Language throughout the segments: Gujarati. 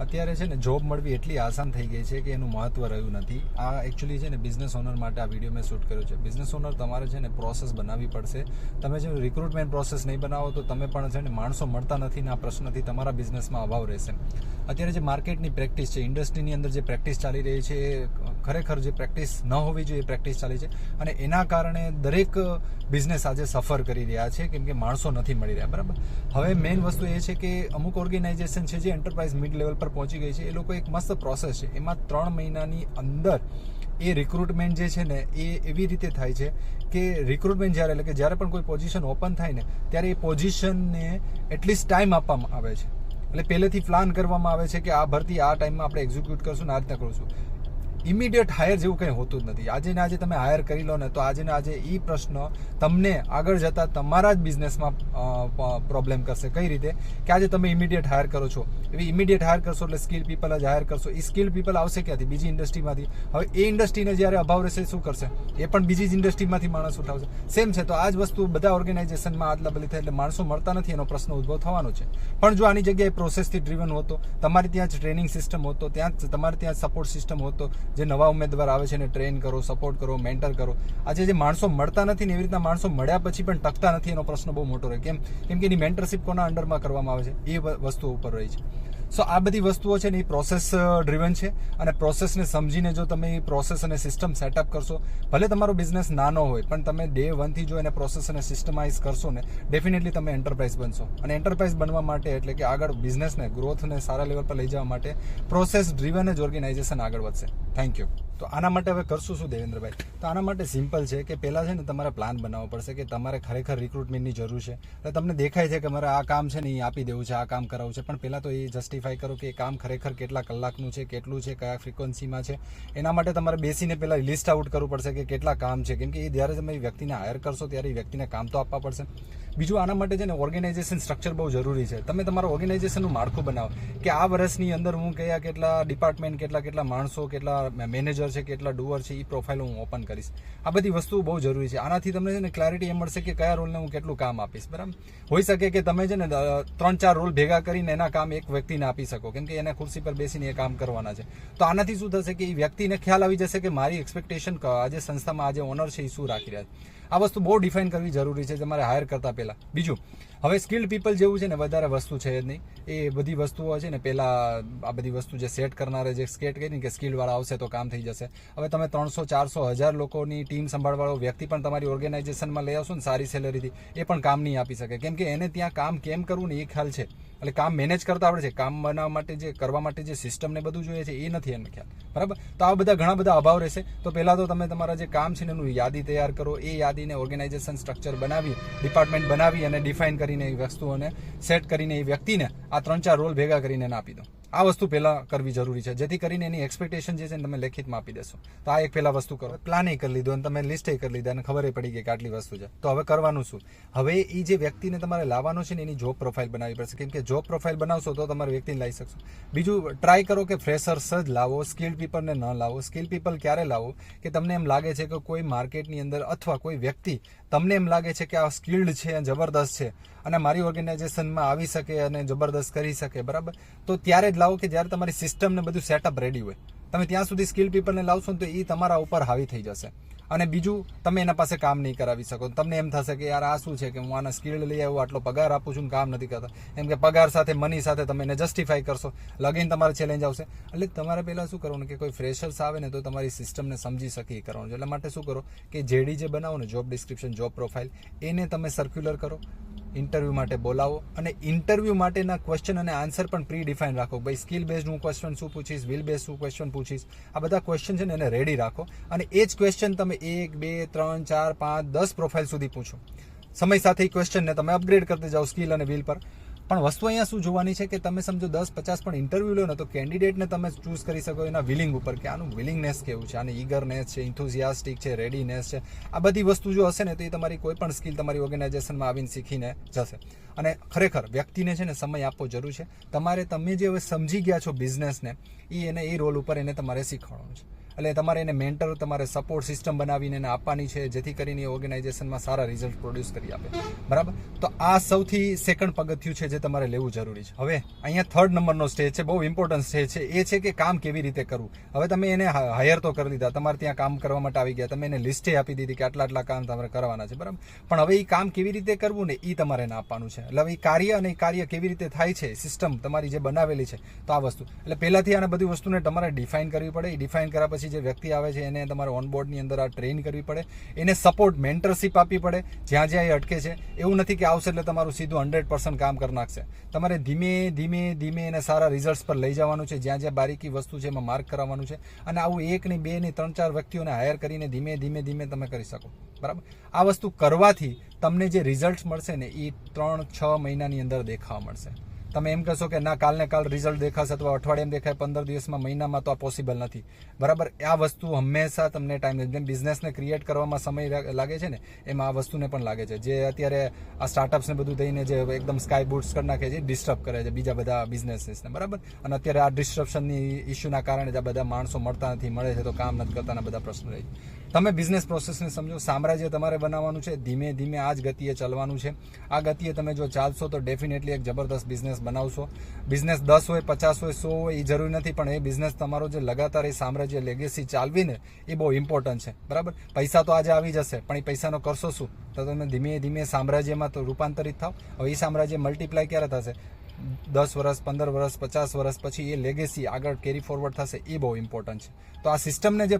અત્યારે છે ને જોબ મળવી એટલી આસાન થઈ ગઈ છે કે એનું મહત્વ રહ્યું નથી. આ એકચ્યુઅલી છે ને બિઝનેસ ઓનર માટે આ વીડિયો મેં શૂટ કર્યો છે. બિઝનેસ ઓનર તમારે છે ને પ્રોસેસ બનાવવી પડશે. તમે છે રિક્રુટમેન્ટ પ્રોસેસ નહીં બનાવો તો તમે પણ છે ને માણસો મળતા નથી ને આ પ્રશ્નથી તમારા બિઝનેસમાં અભાવ રહેશે. અત્યારે જે માર્કેટની પ્રેક્ટિસ છે ઇન્ડસ્ટ્રીની અંદર જે પ્રેક્ટિસ ચાલી રહી છે એ ખરેખર જે પ્રેક્ટિસ ન હોવી જોઈએ પ્રેક્ટિસ ચાલી છે. અને એના કારણે દરેક બિઝનેસ આજે સફર કરી રહ્યા છે, કેમ કે માણસો નથી મળી રહ્યા, બરાબર? હવે મેઇન વસ્તુ એ છે કે અમુક ઓર્ગેનાઇઝેશન છે જે એન્ટરપ્રાઇઝ મિડ લેવલ પર પહોંચી ગઈ છે, એ લોકો એક મસ્ત પ્રોસેસ છે. એમાં ત્રણ મહિનાની અંદર એ રિક્રુટમેન્ટ જે છે ને, એ એવી રીતે થાય છે કે રિક્રુટમેન્ટ જ્યારે, એટલે કે જ્યારે પણ કોઈ પોઝિશન ઓપન થાય ને, ત્યારે એ પોઝિશનને એટલીસ્ટ ટાઈમ આપવામાં આવે છે. એટલે પહેલેથી પ્લાન કરવામાં આવે છે કે આ ભરતી આ ટાઈમમાં આપણે એક્ઝિક્યુટ કરશું ને આ રીતના કરશું. ઇમિડિયેટ હાયર જેવું કંઈ હોતું જ નથી. આજે ને આજે તમે હાયર કરી લો ને તો આજે ને આજે એ પ્રશ્ન તમને આગળ જતા તમારા જ બિઝનેસમાં પ્રોબ્લેમ કરશે. કઈ રીતે? કે આજે તમે ઇમિડિયેટ હાયર કરો છો. એવી ઇમિડિયેટ હાયર કરશો એટલે સ્કિલ પીપલ જ હાયર કરશો. એ સ્કિલ પીપલ આવશે ક્યાંથી? બીજી ઇન્ડસ્ટ્રીમાંથી. હવે એ ઇન્ડસ્ટ્રીને જ્યારે અભાવ રહેશે શું કરશે? એ પણ બીજી જ ઇન્ડસ્ટ્રીમાંથી માણસ ઉઠાવશે. સેમ છે, તો આ જ વસ્તુ બધા ઓર્ગેનાઇઝેશનમાં આટલા બધી થાય એટલે માણસો મળતા નથી, એનો પ્રશ્ન ઉદ્ભવ થવાનો છે. પણ જો આની જગ્યાએ પ્રોસેસથી ડ્રીવન હોતો, તમારી ત્યાં જ ટ્રેનિંગ સિસ્ટમ હોતો, ત્યાં જ તમારે ત્યાં સપોર્ટ સિસ્ટમ હોતો જે નવા ઉમેદવાર આવે છે એને ટ્રેન કરો સપોર્ટ કરો મેન્ટર કરો. આજે જે માણસો મળતા નથી ને એવી રીતના માણસો મળ્યા પછી પણ ટકતા નથી એનો પ્રશ્ન બહુ મોટો રહે. કેમ? કેમ કે એની મેન્ટરશિપ કોના અંડરમાં કરવામાં આવે છે? એ વસ્તુ ઉપર રહી છે. સો આ બધી વસ્તુઓ છે ને એ પ્રોસેસ ડ્રીવન છે. અને પ્રોસેસને સમજીને જો તમે એ પ્રોસેસ અને સિસ્ટમ સેટઅપ કરશો, ભલે તમારો બિઝનેસ નાનો હોય, પણ તમે ડે વનથી જો એને પ્રોસેસ અને સિસ્ટમાઇઝ કરશો ને ડેફિનેટલી તમે એન્ટરપ્રાઇઝ બનશો. અને એન્ટરપ્રાઇઝ બનવા માટે એટલે કે આગળ બિઝનેસને ગ્રોથને સારા લેવલ પર લઈ જવા માટે પ્રોસેસ ડ્રીવન જ ઓર્ગેનાઇઝેશન આગળ વધશે. થેન્ક યુ તો આના માટે હવે કરશું શું દેવેન્દ્રભાઈ? તો આના માટે સિમ્પલ છે કે પહેલાં છે ને તમારે પ્લાન બનાવવો પડશે કે તમારે ખરેખર રિક્રુટમેન્ટની જરૂર છે. એટલે તમને દેખાય છે કે મારે આ કામ છે ને એ આપી દેવું છે, આ કામ કરાવવું છે. પણ પહેલાં તો એ જસ્ટિફાઈ કરો કે એ કામ ખરેખર કેટલા કલાકનું છે, કેટલું છે, કયા ફ્રિકવન્સીમાં છે. એના માટે તમારે બેસીને પહેલાં લિસ્ટ આઉટ કરવું પડશે કે કેટલા કામ છે. કેમ કે એ જ્યારે તમે વ્યક્તિને હાયર કરશો ત્યારે એ વ્યક્તિને કામ તો આપવા પડશે. બીજું આના માટે છે ને ઓર્ગેનાઇઝેશન સ્ટ્રક્ચર બહુ જરૂરી છે. તમે તમારા ઓર્ગેનાઇઝેશનનું માળખું બનાવો. કે આ વર્ષની અંદર હું કયા કેટલા ડિપાર્ટમેન્ટ કેટલા કેટલા માણસો, કેટલા મેનેજર છે, કેટલા ડુઅર છે એ પ્રોફાઇલ હું ઓપન કરીશ. આ બધી વસ્તુ બહુ જરૂરી છે. આનાથી તમને છે ને ક્લેરિટી એમ મળશે કે કયા રોલને હું કેટલું કામ આપીશ, બરાબર? હોઈ શકે કે તમે છે ને ત્રણ ચાર રોલ ભેગા કરીને એના કામ એક વ્યક્તિને આપી શકો, કેમ કે એને ખુરશી પર બેસીને એ કામ કરવાના છે. તો આનાથી શું થશે કે એ વ્યક્તિને ખ્યાલ આવી જશે કે મારી એક્સપેક્ટેશન આજે સંસ્થામાં આજે ઓનર છે એ શું રાખી રહ્યા છે. આ વસ્તુ બહુ ડિફાઇન કરવી જરૂરી છે તમારે હાયર કરતા પહેલા. બીજું હવે સ્કિલ્ડ પીપલ જેવું છે ને, વધારે વસ્તુ છે જ નહીં. એ બધી વસ્તુઓ છે ને પહેલા આ બધી વસ્તુ જે સેટ કરનારે જે સ્કેટ કહી કે સ્કિલ વાળા આવશે તો કામ થઈ જશે. હવે તમે ત્રણસો, ચારસો, હજાર લોકોની ટીમ સંભાળવાળો વ્યક્તિ પણ તમારી ઓર્ગેનાઇઝેશનમાં લઈ આવશો ને, સારી સેલરીથી એ પણ કામ નહીં આપી શકે. કેમ કે એને ત્યાં કામ કેમ કરવું ને, એ ખ્યાલ છે. એટલે કામ મેનેજ કરતા આવડે છે, કામ બનાવવા માટે જે, કરવા માટે જે સિસ્ટમ ને બધું જોઈએ છે, એ નથી એમને ખ્યાલ. બરાબર? તો આ બધા ઘણા બધા અભાવ રહેશે. તો પહેલાં તો તમે તમારા જે કામ છે એનું યાદી તૈયાર કરો. એ યાદીને ઓર્ગેનાઇઝેશન સ્ટ્રક્ચર બનાવી ડિપાર્ટમેન્ટ બનાવી અને ડિફાઇન કરીને એ વસ્તુઓને સેટ કરીને એ વ્યક્તિને આ ત્રણ ચાર રોલ ભેગા કરીને એને આપી દો. આ વસ્તુ પહેલા કરવી જરૂરી છે. જેથી કરીને એની એક્સપેક્ટેશન જે છે તમે લેખિતમાં આપી દેશો. તો આ એક પહેલા વસ્તુ કરો. પ્લાન કરી લીધો અને તમે લિસ્ટ કરી લીધા અને ખબર પડી ગઈ કે આટલી વસ્તુ છે. તો હવે કરવાનું શું? હવે એ જે વ્યક્તિને તમારે લાવવાનો છે ને એની જોબ પ્રોફાઇલ બનાવવી પડશે. કેમ કે જોબ પ્રોફાઇલ બનાવશો તો તમારે વ્યક્તિને લાવી શકશો. બીજું ટ્રાય કરો કે ફ્રેશર્સ જ લાવો સ્કિલ્ડ પીપલને ન લાવો. સ્કિલ પીપલ ક્યારે લાવો? કે તમને એમ લાગે છે કે કોઈ માર્કેટની અંદર અથવા કોઈ વ્યક્તિ તમને એમ લાગે છે કે આ સ્કિલ્ડ છે જબરદસ્ત છે. અને મારી ઓર્ગેનાઇઝેશનમાં આવી શકે અને જબરદસ્ત કરી શકે, બરાબર? તો ત્યારે જ લાવો કે જ્યારે તમારી સિસ્ટમને બધું સેટઅપ રેડી હોય. તમે ત્યાં સુધી સ્કિલ પીપલને લાવશો તો એ તમારા ઉપર હાવી થઈ જશે. અને બીજું, તમે એના પાસે કામ નહીં કરાવી શકો. તમને એમ થશે કે યાર આ શું છે કે હું આના સ્કિલ લઈ આવ્યો આટલો પગાર આપું છું કામ નથી કરતા. એમ કે પગાર સાથે મની સાથે તમે એને જસ્ટિફાઈ કરશો. લગીન તમારે ચેલેન્જ આવશે. એટલે તમારે પહેલાં શું કરવાનું કે કોઈ ફ્રેશર્સ આવે ને તો તમારી સિસ્ટમને સમજી શકે એ કરવાનું. છે એટલે માટે શું કરો કે જેડી જે બનાવો ને જોબ ડિસ્ક્રિપ્શન જોબ પ્રોફાઇલ એને તમે સર્ક્યુલર કરો. ઇન્ટરવ્યૂ માટે બોલાવો અને ઇન્ટરવ્યૂ માટેના ક્વેશ્ચન અને આન્સર પણ પ્રી ડિફાઇન રાખો. ભાઈ સ્કિલ બેઝડ હું ક્વેશ્ચન શું પૂછીશ વિલ બેઝ શું ક્વેશ્ચન પૂછીશ? આ બધા ક્વેશ્ચન છે ને એને રેડી રાખો અને એ જ ક્વેશ્ચન તમે એક, બે, ત્રણ, ચાર, પાંચ, દસ પ્રોફાઇલ સુધી પૂછો. સમય સાથે એ ક્વેશ્ચનને તમે અપગ્રેડ કરતા જાઓ સ્કિલ અને વિલ પર. પણ વસ્તુ અહીંયા શું જોવાની છે કે તમે સમજો દસ પચાસ પણ ઇન્ટરવ્યુ લો ને તો કેન્ડિડેટને તમે ચૂઝ કરી શકો એના વિલિંગ ઉપર કે આનું વિલિંગનેસ કેવું છે, આની ઈગરનેસ છે ઇન્થુઝિયાસ્ટિક છે રેડીનેસ છે. આ બધી વસ્તુ જો હશે ને તો એ તમારી કોઈ પણ સ્કિલ તમારી ઓર્ગેનાઇઝેશનમાં આવીને શીખીને જશે. અને ખરેખર વ્યક્તિને છે ને સમય આપવો જરૂર છે. તમારે તમે જે હવે સમજી ગયા છો બિઝનેસને એ એને એ રોલ ઉપર એને તમારે શીખવાડવાનું છે. એટલે તમારે એને મેન્ટર તમારે સપોર્ટ સિસ્ટમ બનાવીને એને આપવાની છે, જેથી કરીને એ ઓર્ગેનાઇઝેશનમાં સારા રિઝલ્ટ પ્રોડ્યુસ કરી આપે. બરાબર? તો આ સૌથી સેકન્ડ પગથિયું છે જે તમારે લેવું જરૂરી છે. હવે, અહીંયા થર્ડ નંબરનો સ્ટેજ છે, બહુ ઇમ્પોર્ટન્ટ સ્ટેજ છે. એ છે કે કામ કેવી રીતે કરવું. હવે તમે એને હાયર તો કરી લીધા તમારે ત્યાં કામ કરવા માટે આવી ગયા. તમે એને લિસ્ટે આપી દીધી કે આટલા આટલા કામ તમારે કરવાના છે. બરાબર? પણ હવે એ કામ કેવી રીતે કરવું ને એ તમારે એને આપવાનું છે. એટલે હવે એ કાર્ય અને કાર્ય કેવી રીતે થાય છે સિસ્ટમ તમારી જે બનાવેલી છે, તો આ વસ્તુ. એટલે પહેલાંથી આને બધી વસ્તુને તમારે ડિફાઇન કરવી પડે. એ ડિફાઇન કર્યા પછી જે વ્યક્તિ આવે છે, એને તમારે ઓનબોર્ડની અંદર આ ટ્રેન કરવી પડે. એને સપોર્ટ મેન્ટરશીપ આપવી પડે. જ્યાં જ્યાં એ અટકે છે. એવું નથી કે આવશે એટલે તમારું સીધું હંડ્રેડ પર્સન્ટ કામ કરી નાખશે. તમારે ધીમે ધીમે ધીમે એને સારા રિઝલ્ટ્સ પર લઈ જવાનું છે. જ્યાં જ્યાં બારીકી વસ્તુ છે એમાં માર્ક કરાવવાનું છે. અને આવું એક ની બે ની ત્રણ ચાર વ્યક્તિઓને હાયર કરીને ધીમે ધીમે ધીમે તમે કરી શકો. બરાબર? આ વસ્તુ કરવાથી તમને જે રિઝલ્ટ મળશે ને, એ ત્રણ છ મહિનાની અંદર દેખાવા મળશે. તમે એમ કહેશો કે ના, કાલને કાલ રિઝલ્ટ દેખાશે અથવા અઠવાડિયામાં દેખાય, પંદર દિવસમાં, મહિનામાં તો આ પોસિબલ નથી. બરાબર? આ વસ્તુ હંમેશા તમને ટાઈમ જેમ બિઝનેસને ક્રિએટ કરવામાં સમય લાગે છે ને, એમાં આ વસ્તુને પણ લાગે છે. જે અત્યારે આ સ્ટાર્ટઅપ્સને બધું થઈને જે એકદમ સ્કાય બુટ્સ કરી નાખે છે ડિસ્ટર્બ કરે છે બીજા બધા બિઝનેસીસને બરાબર? અને અત્યારે આ ડિસ્ટ્રપ્શનની ઇસ્યુના કારણે જ આ બધા માણસો મળતા નથી, મળે છે તો કામ નથી કરતા બધા પ્રશ્નો રહે. તમે બિઝનેસ પ્રોસેસને સમજો, સામ્રાજ્ય તમારે બનાવવાનું છે, ધીમે ધીમે આ જ ગતિએ ચાલવાનું છે. આ ગતિએ તમે જો ચાલશો તો ડેફિનેટલી એક જબરદસ્ત બિઝનેસ બનાવશો. બિઝનેસ દસ હોય, પચાસ હોય, સો હોય એ જરૂરી નથી, પણ એ બિઝનેસ તમારો જે લગાતાર એ સામ્રાજ્ય લેગેસી ચાલવીને એ બહુ ઇમ્પોર્ટન્ટ છે. બરાબર? પૈસા તો આજે આવી જશે, પણ એ પૈસાનો કરશો શું? તો તમે ધીમે ધીમે સામ્રાજ્યમાં તો રૂપાંતરિત થાવ હવે એ સામ્રાજ્ય મલ્ટીપ્લાય ક્યારે થશે? દસ વર્ષ પંદર વર્ષ પચાસ વર્ષ પછી એ લેગેસી આગળ કેરી ફોરવર્ડ થશે, એ બહુ ઇમ્પોર્ટન્ટ છે. તો આ સિસ્ટમને જે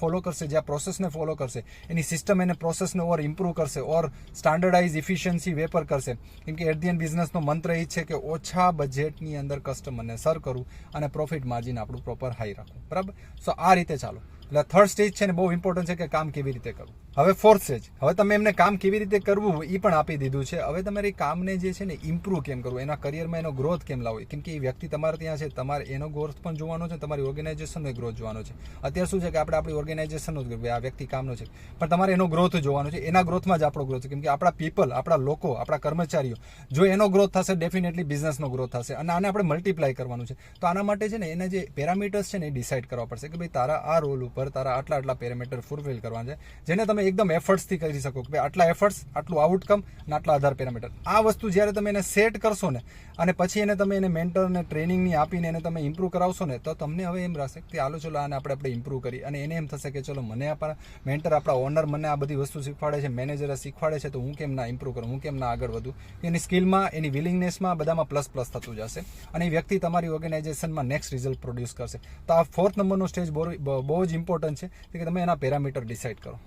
ફોલો કરશે, જે આ પ્રોસેસને ફોલો કરશે, એની સિસ્ટમ એને પ્રોસેસને ઓર ઇમ્પ્રૂવ કરશે, ઓર સ્ટાન્ડર્ડાઇઝ ઇફિશિયન્સી વેપર કરશે. કેમ કે એટ ધી એન્ડ બિઝનેસનો મંત્ર એ છે કે ઓછા બજેટની અંદર કસ્ટમરને સર કરવું અને પ્રોફિટ માર્જિન આપણું પ્રોપર હાઈ રાખવું. બરાબર? સો આ રીતે ચાલો. એટલે થર્ડ સ્ટેજ છે ને બહુ ઇમ્પોર્ટન્ટ છે કે કામ કેવી રીતે કરવું. હવે ફોર્થ જ. હવે તમે એમને કામ કેવી રીતે કરવું એ પણ આપી દીધું છે. હવે તમારે કામને જે છે ને ઇમ્પ્રૂવ કેમ કરવું? એના કરિયરમાં એનો ગ્રોથ કેમ લાવવો? કેમ કે એ વ્યક્તિ તમારે ત્યાં છે, તમારે એનો ગ્રોથ પણ જોવાનો છે, તમારી ઓર્ગેનાઇઝેશનનો ગ્રોથ જોવાનો છે. અત્યારે શું છે કે આપણે આપણી ઓર્ગેનાઇઝેશનનો જ આ વ્યક્તિ કામનો છે. પણ તમારે એનો ગ્રોથ જોવાનો છે. એના ગ્રોથમાં જ આપણો ગ્રોથ છે. કેમ આપણા પીપલ આપણા લોકો, આપણા કર્મચારીઓ, જો એનો ગ્રોથ થશે ડેફિનેટલી બિઝનેસનો ગ્રોથ થશે. અને આને આપણે મલ્ટીપ્લાય કરવાનું છે. તો આના માટે છે ને એને જે પેરામીટર્સ છે ને એ ડિસાઇડ કરવા પડશે કે ભાઈ તારા આ રોલ ઉપર તારા આટલા આટલા પેરામીટર ફૂલફિલ કરવાના છે. જેને તમે એકદમ એફર્ટ્સથી કરી શકો કે આટલા એફર્ટ્સ આટલું આઉટકમ અને આટલા આધાર પેરામીટર આ વસ્તુ જ્યારે તમે એને સેટ કરશો ને, અને પછી એને તમે એને મેન્ટરને ટ્રેનિંગની આપીને એને તમે ઇમ્પ્રૂવ કરાવશો ને, તો તમને હવે એમ રહેશે કે આલો ચલો આને આપણે આપણે ઇમ્પ્રૂવ કરી. અને એને એમ થશે કે ચલો, મને આપણા મેન્ટર આપણા ઓનર મને આ બધી વસ્તુ શીખવાડે છે મેનેજર શીખવાડે છે, તો હું કેમ ના ઇમ્પ્રૂવ કરું, હું કેમ ના આગળ વધું? એની સ્કિલમાં એની વિલિંગનેસમાં બધામાં પ્લસ પ્લસ થતું જશે. અને એ વ્યક્તિ તમારી ઓર્ગેનાઇઝેશનમાં નેક્સ્ટ રિઝલ્ટ પ્રોડ્યુસ કરશે. તો આ ફોર્થ નંબરનો સ્ટેજ બહુ જ ઇમ્પોર્ટન્ટ છે કે તમે એના પેરામીટર ડિસાઇડ કરો.